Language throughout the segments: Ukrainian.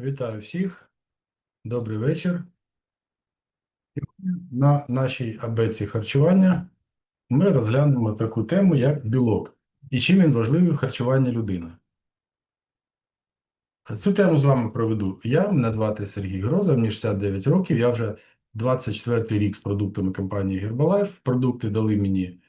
Вітаю всіх. Добрий вечір. На нашій абеці харчування ми розглянемо таку тему, як білок і чим він важливий в харчуванні людини. Цю тему з вами проведу я, мене звати Сергій Гроза, мені 69 років, я вже 24 рік з продуктами компанії Herbalife. Продукти дали мені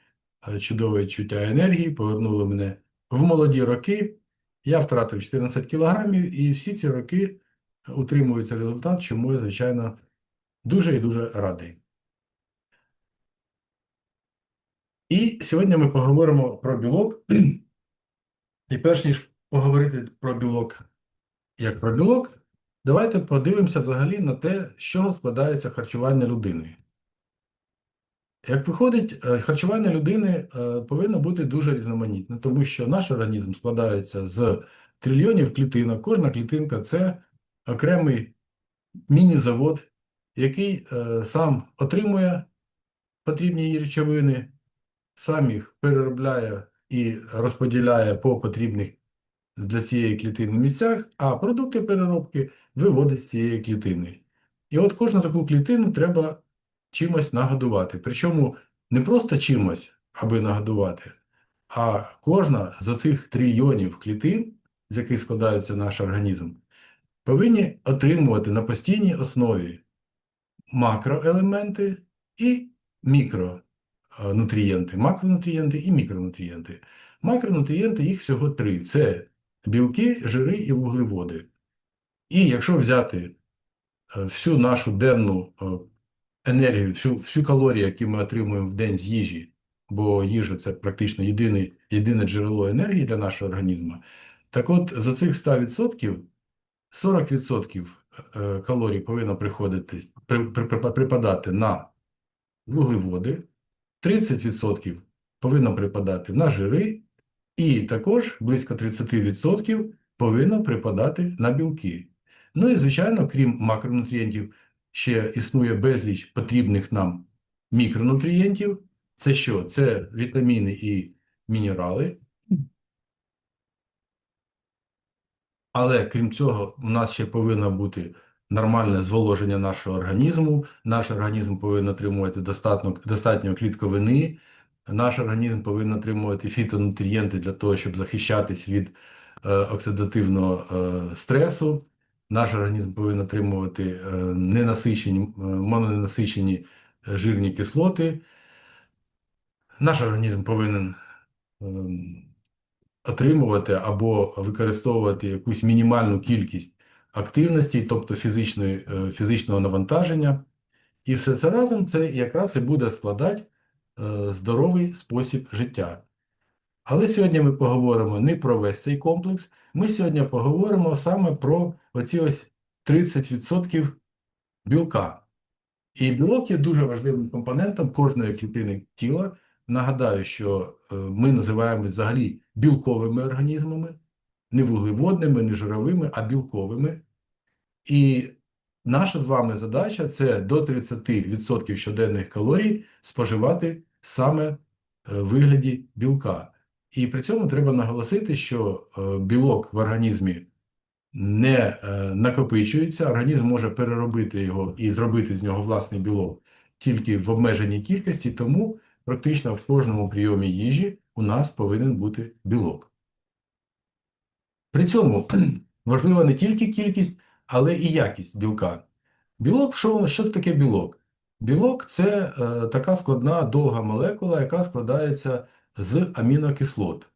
е, чудове відчуття енергії, повернули мене в молоді роки. Я втратив 14 кілограмів і всі ці роки утримується результат, чому я, звичайно, дуже і дуже радий. І сьогодні ми поговоримо про білок. І перш ніж поговорити про білок як про білок, давайте подивимося взагалі на те, з чого складається харчування людини. Як виходить, е, харчування людини е, повинно бути дуже різноманітне, тому що наш організм складається з трильйонів клітинок. Кожна клітинка це окремий міні-завод, який е, сам отримує потрібні їй речовини, сам їх переробляє і розподіляє по потрібних для цієї клітини місцях, а продукти переробки виводить з цієї клітини. І от кожну таку клітину треба чимось нагодувати. Причому не просто чимось, аби нагодувати, а кожна з оцих трильйонів клітин, з яких складається наш організм, повинні отримувати на постійній основі макроелементи і мікронутрієнти, макронутрієнти і мікронутрієнти. Макронутрієнти їх всього три: це білки, жири і вуглеводи. І якщо взяти е, всю нашу денну е, енергію, всю, всю калорію, яку ми отримуємо в день з їжі, бо їжа це практично єдине, єдине джерело енергії для нашого організму, так от за цих 100% 40% е, калорій повинно приходити, при- при- при- припадати на вуглеводи, 30% повинно припадати на жири, і також близько 30% повинно припадати на білки. Ну і, звичайно, крім макронутрієнтів, ще існує безліч потрібних нам мікронутрієнтів. Це що? Це вітаміни і мінерали. Але крім цього, у нас ще повинно бути нормальне зволоження нашого організму. Наш організм повинен отримувати достатньо, достатньо клітковини. Наш організм повинен отримувати фітонутрієнти для того, щоб захищатись від е, оксидативного е, стресу. Наш організм повинен отримувати е, ненасичені, е, мононенасичені е, жирні кислоти. Наш організм повинен отримувати або використовувати якусь мінімальну кількість активності, тобто фізичної, фізичного навантаження. І все це разом це якраз і буде складати здоровий спосіб життя. Але сьогодні ми поговоримо не про весь цей комплекс, ми сьогодні поговоримо саме про оці ось 30% білка. І білок є дуже важливим компонентом кожної клітини тіла. Нагадаю, що е, ми називаємо взагалі білковими організмами, не вуглеводними, не жировими, а білковими. І наша з вами задача це до 30% щоденних калорій споживати саме е, в вигляді білка. І при цьому треба наголосити, що е, білок в організмі не е, накопичується, організм може переробити його і зробити з нього власний білок тільки в обмеженій кількості, тому практично в кожному прийомі їжі у нас повинен бути білок. При цьому важлива не тільки кількість, але і якість білка. Білок, що, що таке білок? Білок це е, така складна довга молекула, яка складається з амінокислот.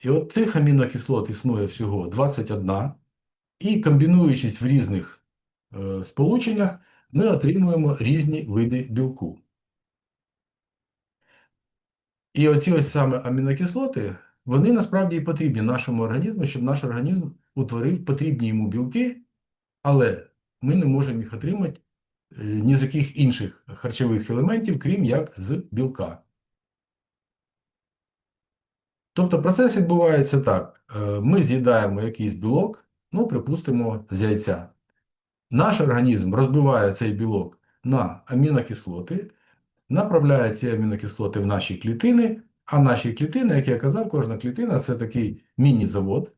І от цих амінокислот існує всього 21, і комбінуючись в різних е, сполученнях, ми отримуємо різні види білку. І оці ось саме амінокислоти, вони насправді і потрібні нашому організму, щоб наш організм утворив потрібні йому білки, але ми не можемо їх отримати е, ні з яких інших харчових елементів, крім як з білка. Тобто процес відбувається так. Е, Ми з'їдаємо якийсь білок, ну, припустимо, з яйця. Наш організм розбиває цей білок на амінокислоти, направляє ці амінокислоти в наші клітини, а наші клітини, як я казав, кожна клітина це такий міні-завод,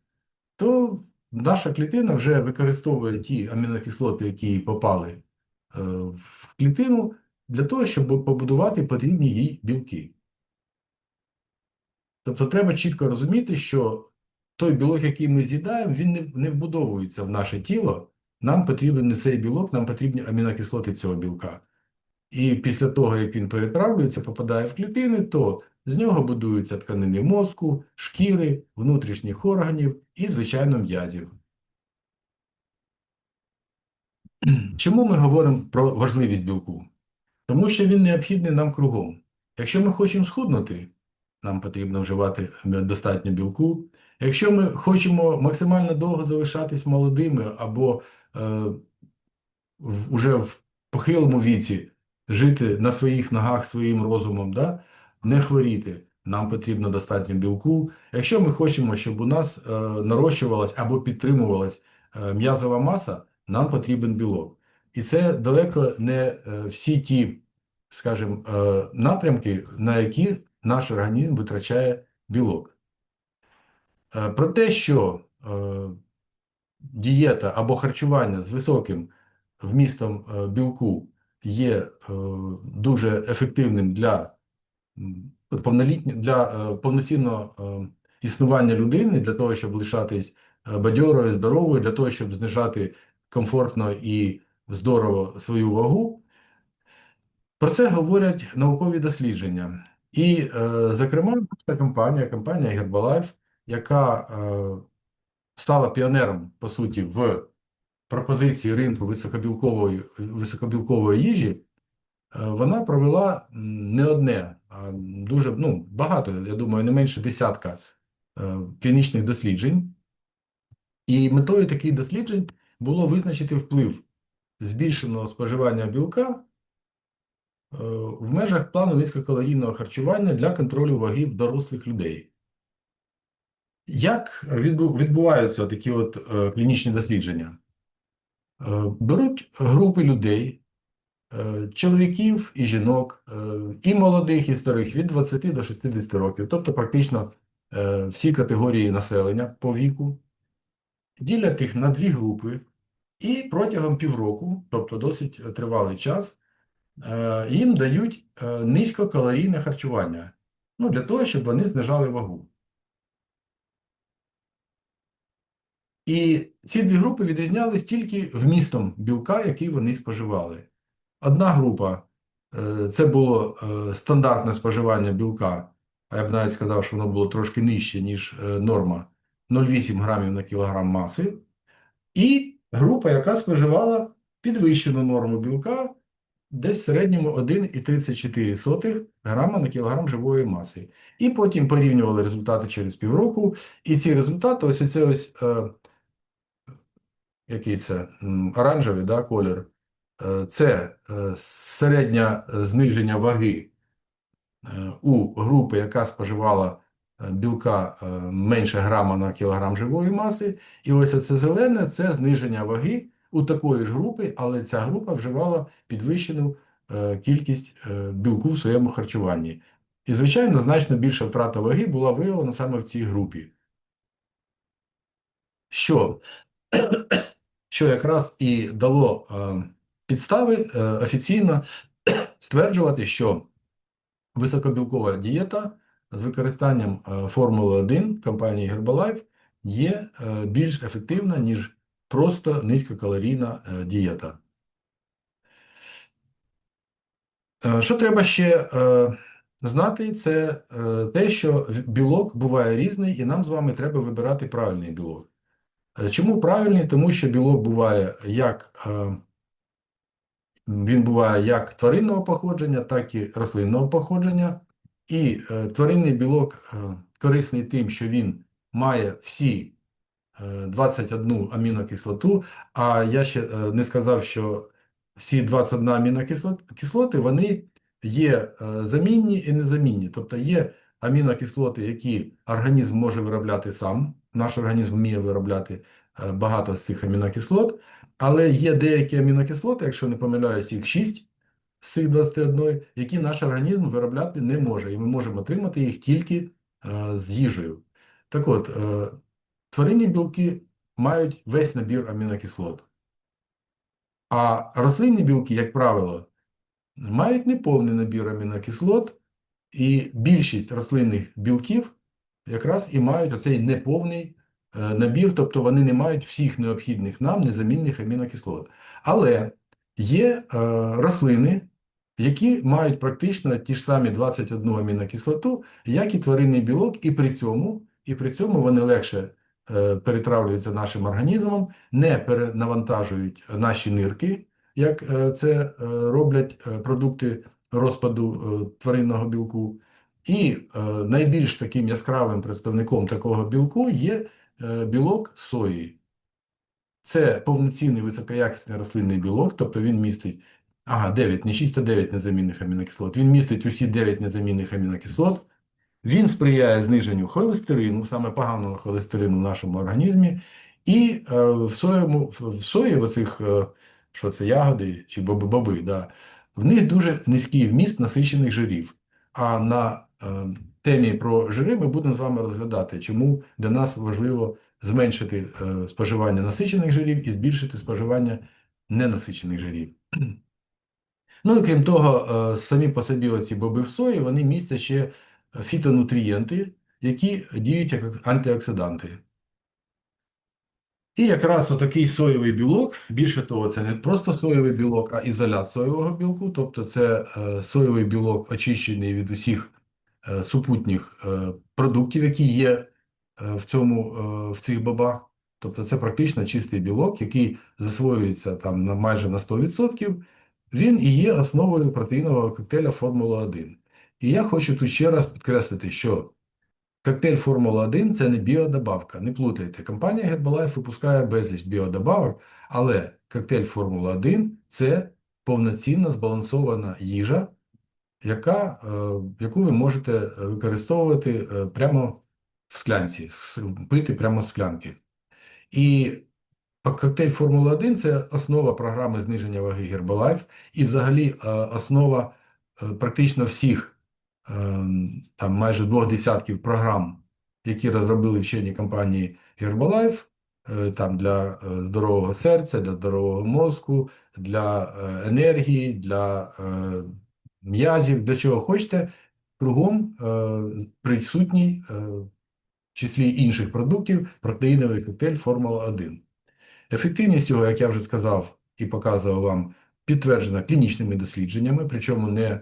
то наша клітина вже використовує ті амінокислоти, які попали е, в клітину, для того, щоб побудувати потрібні їй білки. Тобто треба чітко розуміти, що той білок, який ми з'їдаємо, він не, не вбудовується в наше тіло. Нам потрібен не цей білок, нам потрібні амінокислоти цього білка. І після того, як він перетравлюється, попадає в клітини, то з нього будуються тканини мозку, шкіри, внутрішніх органів і, звичайно, м'язів. Чому ми говоримо про важливість білку? Тому що він необхідний нам кругом. Якщо ми хочемо схуднути, нам потрібно вживати достатньо білку. Якщо ми хочемо максимально довго залишатись молодими або е, в- в похилому віці жити на своїх ногах своїм розумом, да? не хворіти, нам потрібно достатньо білку. Якщо ми хочемо, щоб у нас е, нарощувалась або підтримувалась е, м'язова маса, нам потрібен білок. І це далеко не е, всі ті, скажімо, е, напрямки, на які наш організм витрачає білок. Е, Про те, що е, дієта або харчування з високим вмістом е, білку є дуже ефективним для для повноцінного існування людини, для того, щоб лишатись бадьорою, здоровою, для того, щоб знижати комфортно і здорово свою вагу. Про це говорять наукові дослідження. І, е, зокрема, наша компанія, компанія Herbalife, яка е, стала піонером, по суті, в пропозиції ринку високобілкової, високобілкової їжі, е, вона провела не одне, а дуже ну, багато, я думаю, не менше десятка клінічних досліджень. І метою таких досліджень було визначити вплив збільшеного споживання білка в межах плану низькокалорійного харчування для контролю ваги в дорослих людей. Як відбуваються такі от е, клінічні дослідження? Е, Беруть групи людей, е, чоловіків і жінок, е, і молодих, і старих від 20 до 60 років, тобто практично е, всі категорії населення по віку, ділять їх на дві групи, і протягом півроку, тобто досить е, тривалий час, е, їм дають е, низькокалорійне харчування, ну, для того, щоб вони знижали вагу. І ці дві групи відрізнялись тільки вмістом білка, який вони споживали. Одна група е, це було е, стандартне споживання білка, а я б навіть сказав, що воно було трошки нижче, ніж е, норма 0,8 грамів на кілограм маси. І група, яка споживала підвищену норму білка, десь в середньому 1,34 грама на кілограм живої маси. І потім порівнювали результати через півроку. І ці результати, ось оце ось, е, який це оранжевий да, колір, е, це е, середнє е, зниження ваги у групи, яка споживала білка менше грама на кілограм живої маси. І ось це зелене це зниження ваги у такої ж групи, але ця група вживала підвищену е, кількість е, білку в своєму харчуванні. І, звичайно, значно більша втрата ваги була виявлена саме в цій групі. Що, що якраз і дало е, підстави офіційно стверджувати, що високобілкова дієта з використанням Формули 1 компанії Herbalife є більш ефективна, ніж просто низькокалорійна е, дієта. Е, Що треба ще е, знати, це те, що білок буває різний, і нам з вами треба вибирати правильний білок. Чому правильний? Тому що білок буває як він буває як тваринного походження, так і рослинного походження. І тваринний білок корисний тим, що він має всі 21 амінокислоту, а я ще е, не сказав, що всі 21 амінокислоти, вони є е, замінні і незамінні. Тобто є амінокислоти, які організм може виробляти сам, наш організм вміє виробляти е, багато з цих амінокислот, але є деякі амінокислоти, якщо не помиляюсь, їх 6 з цих 21, які наш організм виробляти не може, і ми можемо отримати їх тільки е, з їжею. Так от, е, тваринні білки мають весь набір амінокислот. А рослинні білки, як правило, мають неповний набір амінокислот, і більшість рослинних білків якраз і мають оцей неповний е, набір, тобто вони не мають всіх необхідних нам незамінних амінокислот. Але є е, рослини, які мають практично ті ж самі 21 амінокислоту, як і тваринний білок, і при цьому, і при цьому вони легше перетравлюються нашим організмом, не перенавантажують наші нирки, як е, це е, роблять е, продукти розпаду е, тваринного білку. І е, найбільш таким яскравим представником такого білку є е, білок сої. Це повноцінний високоякісний рослинний білок, тобто він містить ага, 9, не 6, а 9 незамінних амінокислот. Він містить усі 9 незамінних амінокислот. Він сприяє зниженню холестерину, саме поганого холестерину в нашому організмі. І е, в соєму, в сої, в оцих, е, що це, ягоди чи боби-боби, да, в них дуже низький вміст насичених жирів. А на е, темі про жири ми будемо з вами розглядати, чому для нас важливо зменшити споживання насичених жирів і збільшити споживання ненасичених жирів. Ну і крім того, самі по собі оці боби в сої, вони містять ще фітонутрієнти, які діють як антиоксиданти. І якраз отакий соєвий білок, більше того, це не просто соєвий білок, а ізолят соєвого білку, тобто це е, соєвий білок очищений від усіх е, супутніх е, продуктів, які є в цьому, в цих бобах. Тобто це практично чистий білок, який засвоюється там на майже на 100%. Він і є основою протеїнового коктейля Формула-1. І я хочу тут ще раз підкреслити, що коктейль Формула-1 – це не біодобавка, не плутайте. Компанія Herbalife випускає безліч біодобавок, але коктейль Формула-1 – це повноцінна збалансована їжа, яка, е, яку ви можете використовувати е, прямо в склянці, пити прямо з склянки. І коктейль Формула-1 – це основа програми зниження ваги Herbalife і взагалі е, основа е, практично всіх е, там майже двох десятків програм, які розробили вчені компанії Herbalife, е, там для е, здорового серця, для здорового мозку, для е, енергії, для м'язів, для чого хочете, кругом присутній в числі інших продуктів протеїновий коктейль Формула-1. Ефективність його, як я вже сказав і показував вам, підтверджена клінічними дослідженнями, причому не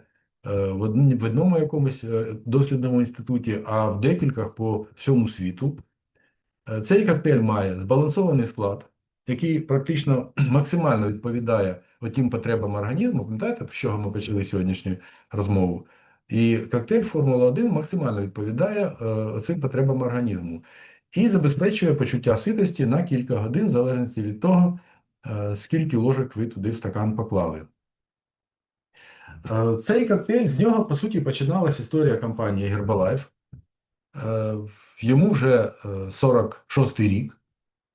в одному якомусь е, дослідному інституті, а в декількох по всьому світу. Е, Цей коктейль має збалансований склад, який практично максимально відповідає тим потребам організму. Пам'ятаєте, з чого ми почали сьогоднішню розмову? І коктейль Формула-1 максимально відповідає е, цим потребам організму і забезпечує почуття ситості на кілька годин, в залежності від того, е, скільки ложок ви туди в стакан поклали. Е, Цей коктейль, з нього, по суті, починалась історія компанії Herbalife. Е, Йому вже е, 46-й рік.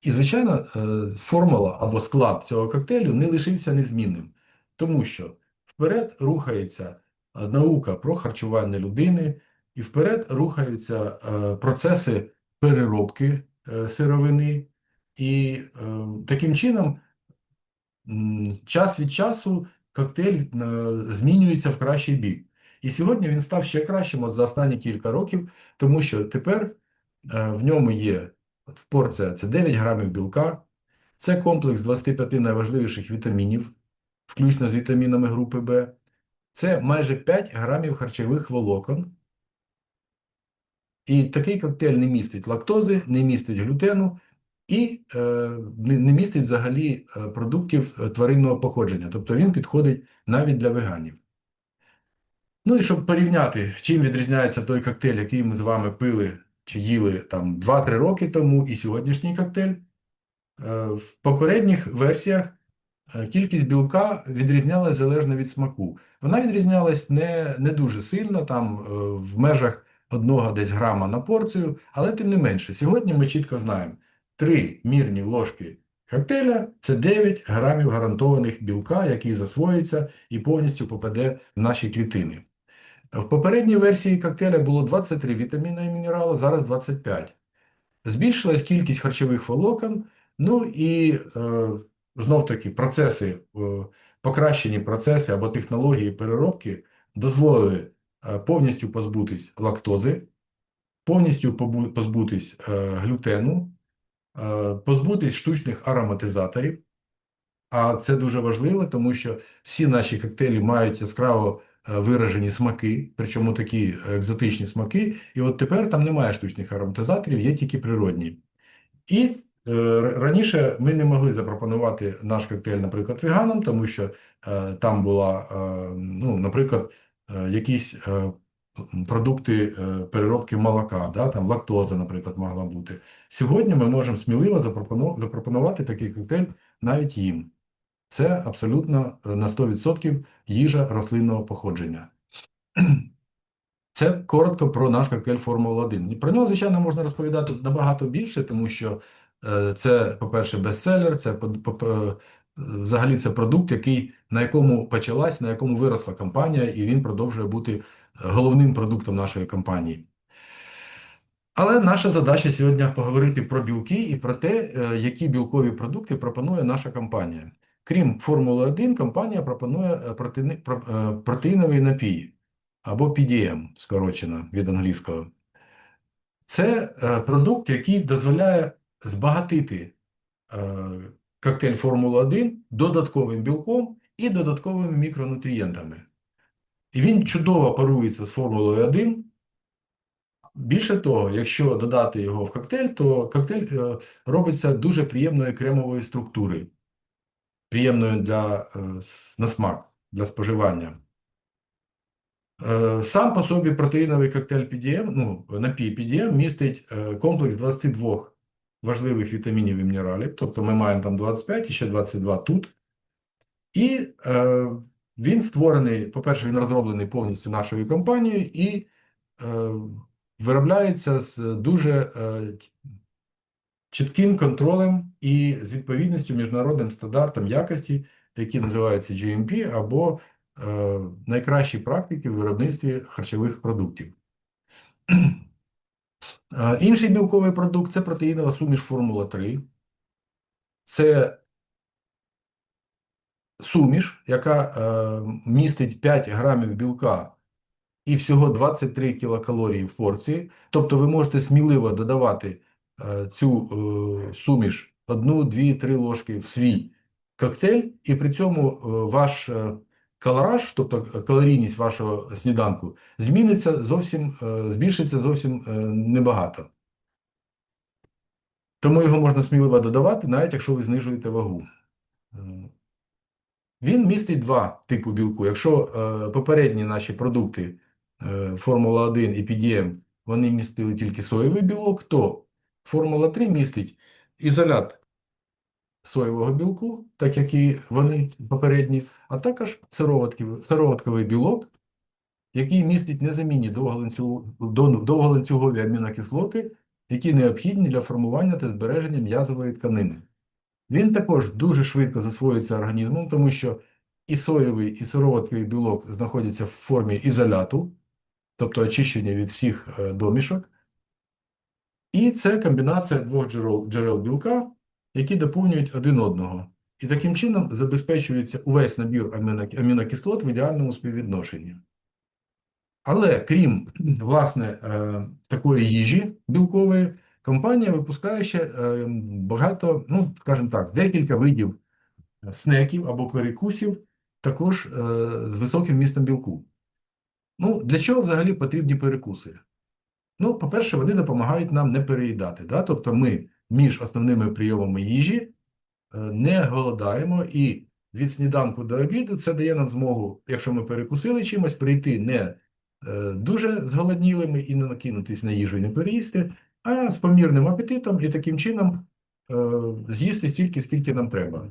І, звичайно, е, формула або склад цього коктейлю не лишився незмінним, тому що вперед рухається е, наука про харчування людини, і вперед рухаються е, процеси переробки е, сировини, і е, таким чином час від часу коктейль е, змінюється в кращий бік. І сьогодні він став ще кращим от за останні кілька років, тому що тепер е, в ньому є от в порція це 9 грамів білка, це комплекс 25 найважливіших вітамінів, включно з вітамінами групи В, це майже 5 грамів харчових волокон. І такий коктейль не містить лактози, не містить глютену і е, не, містить взагалі е, продуктів е, тваринного походження. Тобто він підходить навіть для веганів. Ну і щоб порівняти, чим відрізняється той коктейль, який ми з вами пили чи їли там 2-3 роки тому, і сьогоднішній коктейль. В попередніх версіях кількість білка відрізнялась залежно від смаку. Вона відрізнялась не, не дуже сильно, там в межах одного десь грама на порцію, але тим не менше. Сьогодні ми чітко знаємо, 3 мірні ложки коктейля – це 9 грамів гарантованих білка, який засвоїться і повністю попаде в наші клітини. В попередній версії коктейля було 23 вітаміни і мінерали, зараз 25. Збільшилась кількість харчових волокон, Ну і е, знов таки процеси, е, покращені процеси або технології переробки дозволили е, повністю позбутись лактози, повністю позбутись е, глютену, позбутись штучних ароматизаторів. А це дуже важливо, тому що всі наші коктейлі мають яскраво е, виражені смаки, причому такі екзотичні смаки. І от тепер там немає штучних ароматизаторів, є тільки природні. І е, раніше ми не могли запропонувати наш коктейль, наприклад, веганам, тому що е, там була, е, ну, наприклад, е, якісь е, продукти е, переробки молока, да, там лактоза, наприклад, могла бути. Сьогодні ми можемо сміливо запропону- запропонувати такий коктейль навіть їм. Це абсолютно е, на 100% їжа рослинного походження. Це коротко про наш коктейль Формула 1. Про нього, звичайно, можна розповідати набагато більше, тому що е, це, по-перше, бестселер, це взагалі це продукт, який, на якому почалась, на якому виросла компанія, і він продовжує бути головним продуктом нашої компанії. Але наша задача сьогодні поговорити про білки і про те, е, які білкові продукти пропонує наша компанія. Крім Формули 1, компанія пропонує е, протеїни- про- е, протеїновий напій або PDM, скорочено від англійського. Це продукт, який дозволяє збагатити коктейль Формула 1 додатковим білком і додатковими мікронутрієнтами. І він чудово парується з Формулою 1. Більше того, якщо додати його в коктейль, то коктейль е, робиться дуже приємної кремової структури, приємною для, е, на смак, для споживання. Е, Сам по собі протеїновий коктейль PDM, ну, напій PDM містить комплекс 22 важливих вітамінів і мінералів, тобто ми маємо там 25 і ще 22 тут. І він створений, по-перше, він розроблений повністю нашою компанією і е, виробляється з дуже е, чітким контролем і з відповідністю міжнародним стандартам якості, які називаються GMP, або е, найкращі практики в виробництві харчових продуктів. Е, Інший білковий продукт це протеїнова суміш Формула 3. Це суміш, яка е, містить 5 грамів білка і всього 23 кілокалорії в порції. Тобто ви можете сміливо додавати е, цю е, суміш 1, 2, 3 ложки в свій коктейль, і при цьому е, ваш е, калораж, тобто калорійність вашого сніданку, зміниться зовсім, е, збільшиться зовсім е, небагато. Тому його можна сміливо додавати, навіть якщо ви знижуєте вагу. Він містить два типи білку. Якщо е, попередні наші продукти е, Формула 1 і PDM, вони містили тільки соєвий білок, то Формула 3 містить ізолят соєвого білку, так як і вони попередні, а також сироватковий, білок, який містить незамінні довголанцюгові амінокислоти, які необхідні для формування та збереження м'язової тканини. Він також дуже швидко засвоюється організмом, тому що і соєвий, і сироватковий білок знаходяться в формі ізоляту, тобто очищення від всіх е, домішок. І це комбінація двох джерел, джерел білка, які доповнюють один одного. І таким чином забезпечується увесь набір амінокислот в ідеальному співвідношенні. Але крім власне е, такої їжі білкової, компанія випускає ще е, багато, ну скажімо так, декілька видів снеків або перекусів, також е, з високим вмістом білку. Ну, для чого взагалі потрібні перекуси? Ну, по-перше, вони допомагають нам не переїдати. Да? Тобто ми між основними прийомами їжі е, не голодаємо, і від сніданку до обіду це дає нам змогу, якщо ми перекусили чимось, прийти не е, дуже зголоднілими і не накинутись на їжу і не переїсти, а з помірним апетитом і таким чином е, з'їсти стільки, скільки нам треба.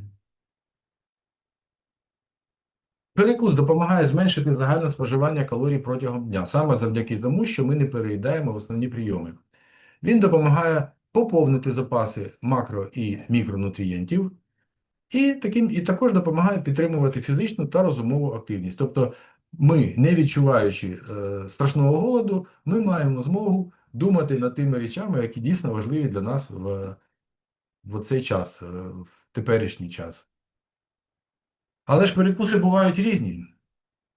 Перекус допомагає зменшити загальне споживання калорій протягом дня, саме завдяки тому, що ми не переїдаємо в основні прийоми. Він допомагає поповнити запаси макро і мікронутрієнтів, і, таким, і також допомагає підтримувати фізичну та розумову активність. Тобто ми, не відчуваючи е, страшного голоду, ми маємо змогу думати над тими речами, які дійсно важливі для нас в в цей час, е, в теперішній час. Але ж перекуси бувають різні.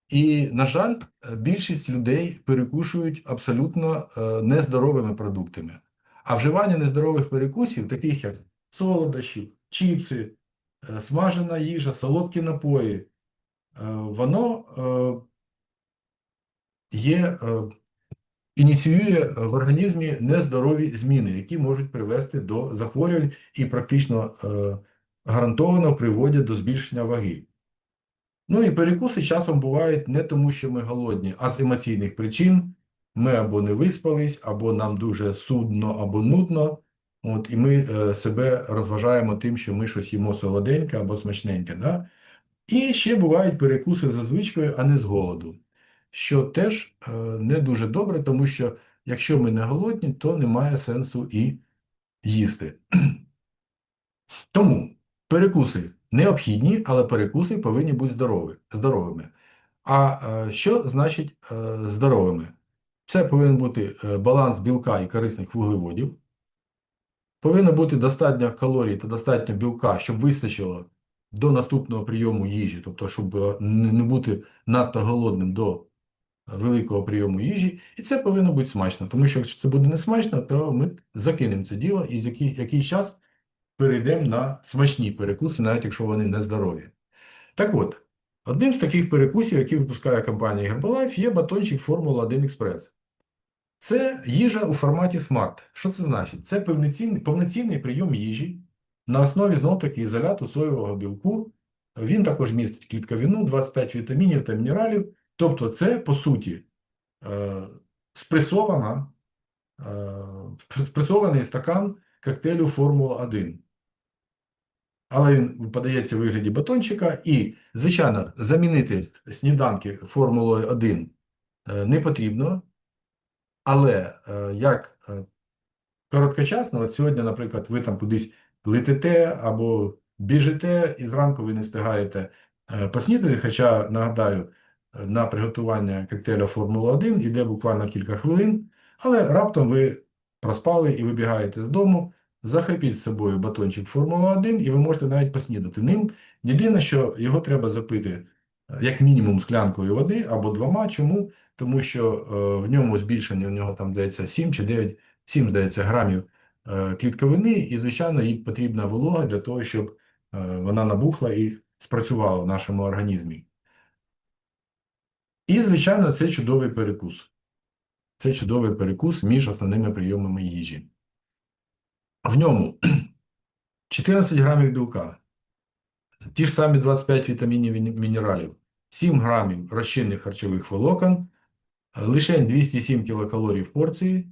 І, на жаль, е, більшість людей перекушують абсолютно е, нездоровими продуктами. А вживання нездорових перекусів, таких як солодощі, чіпси, смажена їжа, солодкі напої, воно є, ініціює в організмі нездорові зміни, які можуть привести до захворювань і практично е, гарантовано приводять до збільшення ваги. Ну і перекуси часом бувають не тому, що ми голодні, а з емоційних причин. Ми або не виспались, або нам дуже судно, або нудно. От, і ми е, себе розважаємо тим, що ми щось їмо солоденьке або смачненьке. Да? І ще бувають перекуси за звичкою, а не з голоду. Що теж е, не дуже добре, тому що якщо ми не голодні, то немає сенсу і їсти. Тому перекуси необхідні, але перекуси повинні бути здорові, здоровими. А е, що значить е, здоровими? Це повинен бути баланс білка і корисних вуглеводів. Повинно бути достатньо калорій та достатньо білка, щоб вистачило до наступного прийому їжі, тобто, щоб не бути надто голодним до великого прийому їжі. І це повинно бути смачно, тому що якщо це буде не смачно, то ми закинемо це діло і за який, якийсь час перейдемо на смачні перекуси, навіть якщо вони не здорові. Так от, одним з таких перекусів, які випускає компанія Herbalife, є батончик Формула 1 Express. Це їжа у форматі смарт. Що це значить? Це повноцінний, повноцінний прийом їжі на основі знов-таки ізоляту соєвого білку. Він також містить клітковину, 25 вітамінів та мінералів. Тобто, це, по суті, е, спресована, е, спресований стакан коктейлю Формула 1. Але він подається в вигляді батончика, і, звичайно, замінити сніданки Формулою 1 е, не потрібно. Але як короткочасно, от сьогодні, наприклад, ви там кудись летите або біжите, і зранку ви не встигаєте поснідати, хоча, нагадаю, на приготування коктейля Формула 1 йде буквально кілька хвилин, але раптом ви проспали і вибігаєте з дому, захопіть з собою батончик Формула 1 і ви можете навіть поснідати ним. Єдине, що його треба запити е, як мінімум склянкою води або двома. Чому? Тому що е, в ньому збільшення, у нього там здається 7 чи 9, 7, здається, грамів е, клітковини, і, звичайно, їй потрібна волога для того, щоб вона набухла і спрацювала в нашому організмі. І, звичайно, це чудовий перекус. Це чудовий перекус між основними прийомами їжі. В ньому 14 грамів білка, ті ж самі 25 вітамінів і мінералів, 7 грамів розчинних харчових волокон, лише 207 кілокалорій в порції,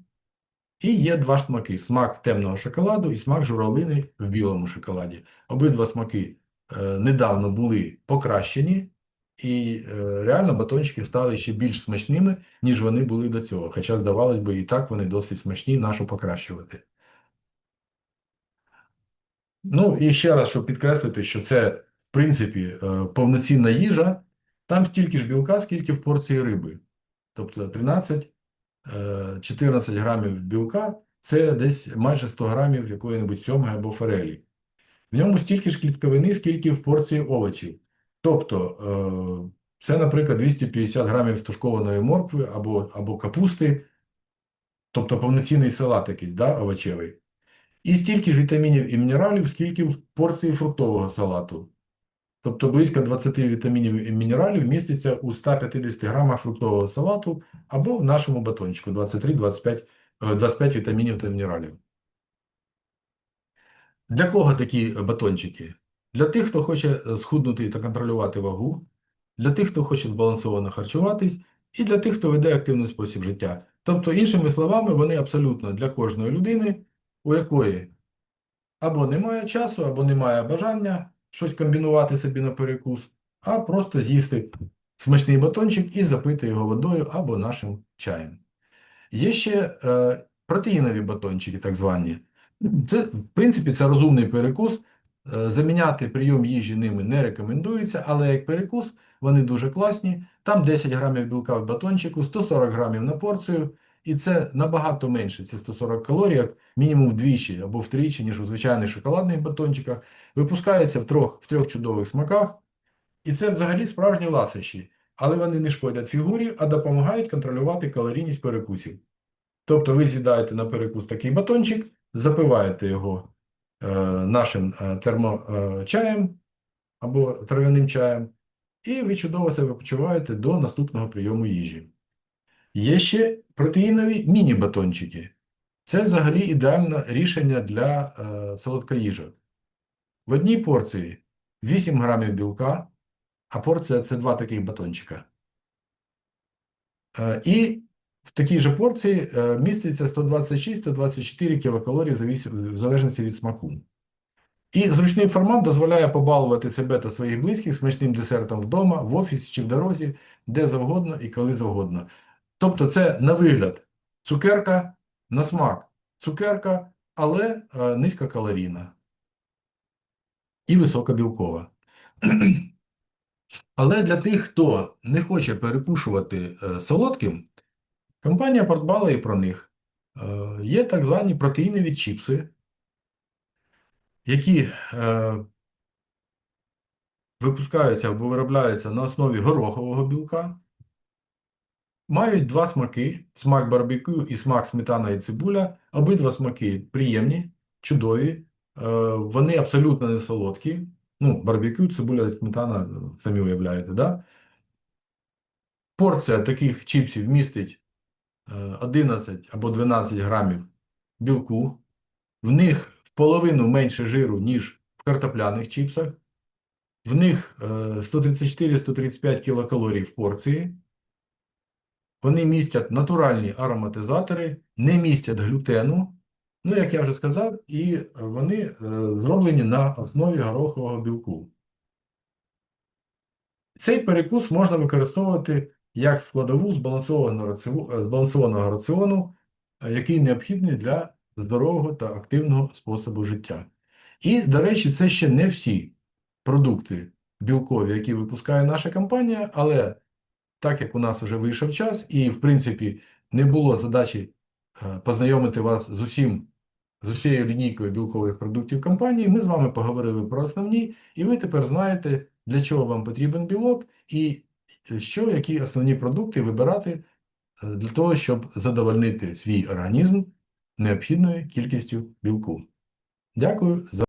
і є два смаки: смак темного шоколаду і смак журавлини в білому шоколаді. Обидва смаки е, недавно були покращені, і е, реально батончики стали ще більш смачними, ніж вони були до цього. Хоча, здавалось би, і так вони досить смачні, нащо покращувати. Ну, і ще раз, щоб підкреслити, що це, в принципі, е, повноцінна їжа, там стільки ж білка, скільки в порції риби. Тобто 13, е, 14 грамів білка це десь майже 100 грамів якої-небудь сьомги або форелі. В ньому стільки ж клітковини, скільки в порції овочів. Тобто, е, це, наприклад, 250 грамів тушкованої моркви або, або капусти, тобто повноцінний салат якийсь, да, овочевий. І стільки ж вітамінів і мінералів, скільки в порції фруктового салату. Тобто близько 20 вітамінів і мінералів міститься у 150 грамах фруктового салату або в нашому батончику 23-25 25 вітамінів та мінералів. Для кого такі батончики? Для тих, хто хоче е, схуднути та контролювати вагу, для тих, хто хоче збалансовано харчуватись, і для тих, хто веде активний спосіб життя. Тобто, іншими словами, вони абсолютно для кожної людини, у якої або немає часу, або немає бажання щось комбінувати собі на перекус, а просто з'їсти смачний батончик і запити його водою або нашим чаєм. Є ще е, протеїнові батончики, так звані. Це, в принципі, це розумний перекус. Е, Заміняти прийом їжі ними не рекомендується, але як перекус вони дуже класні. Там 10 грамів білка в батончику, 140 грамів на порцію. і це набагато менше, ці 140 калорій, як мінімум вдвічі або втричі, ніж у звичайних шоколадних батончиках, випускається в трьох, в трьох чудових смаках. І це взагалі справжні ласощі, але вони не шкодять фігурі, а допомагають контролювати калорійність перекусів. Тобто ви з'їдаєте на перекус такий батончик, запиваєте його нашим е, термочаєм або трав'яним чаєм, і ви чудово себе почуваєте до наступного прийому їжі. Є ще протеїнові міні-батончики. Це взагалі ідеальне рішення для е, солодкоїжок. В одній порції 8 грамів білка, а порція це два таких батончика. Е, і в такій же порції е, міститься 126-124 кілокалорії в залежності від смаку. І зручний формат дозволяє побалувати себе та своїх близьких смачним десертом вдома, в офісі чи в дорозі, де завгодно і коли завгодно. Тобто це на вигляд цукерка, на смак цукерка, але е, низькокалорійна і високобілкова. Але для тих, хто не хоче перекушувати е, солодким, компанія подбала і про них. Е, Є так звані протеїнові чіпси, які е, випускаються або виробляються на основі горохового білка, мають два смаки: смак барбекю і смак сметана і цибуля. Обидва смаки приємні, чудові, е, вони абсолютно не солодкі. Ну, барбекю, цибуля і сметана, самі уявляєте, да? Порція таких чіпсів містить 11 або 12 грамів білку. В них в половину менше жиру, ніж в картопляних чіпсах. В них е, 134-135 кілокалорій в порції. Вони містять натуральні ароматизатори, не містять глютену. Ну, як я вже сказав, і вони е, зроблені на основі горохового білку. Цей перекус можна використовувати як складову збалансованого раціону, е, збалансованого раціону, е, який необхідний для здорового та активного способу життя. І, до речі, це ще не всі продукти білкові, які випускає наша компанія, але так як у нас вже вийшов час, і, в принципі, не було задачі е, познайомити вас з усім, з усією лінійкою білкових продуктів компанії, ми з вами поговорили про основні, і ви тепер знаєте, для чого вам потрібен білок і що, які основні продукти вибирати е, для того, щоб задовольнити свій організм необхідною кількістю білку. Дякую за